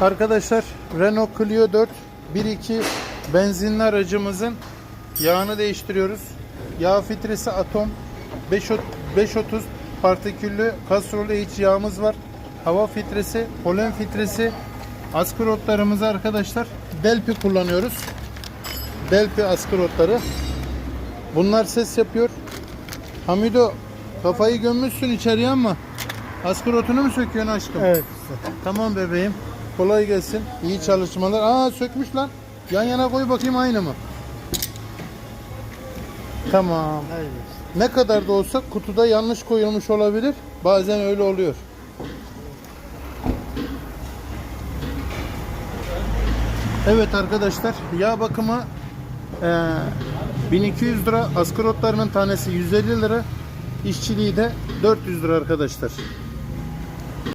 Arkadaşlar Renault Clio 4 1.2 benzinli aracımızın yağını değiştiriyoruz. Yağ filtresi Atom 5.30 530 partiküllü kastrol H yağımız var. Hava filtresi, polen filtresi, askı rotlarımızı arkadaşlar Delpi kullanıyoruz. Delpi askı rotları. Bunlar ses yapıyor. Hamido kafayı gömmüşsün içeriye ama askı rotunu mu söküyorsun aşkım? Evet. Tamam bebeğim. Kolay gelsin. İyi çalışmalar. Aa sökmüş lan. Yan yana koy bakayım aynı mı? Tamam. Ne kadar da olsa kutuda yanlış koyulmuş olabilir. Bazen öyle oluyor. Evet arkadaşlar yağ bakımı eee, 1200 lira askarotlarının tanesi 150 lira işçiliği de 400 lira arkadaşlar.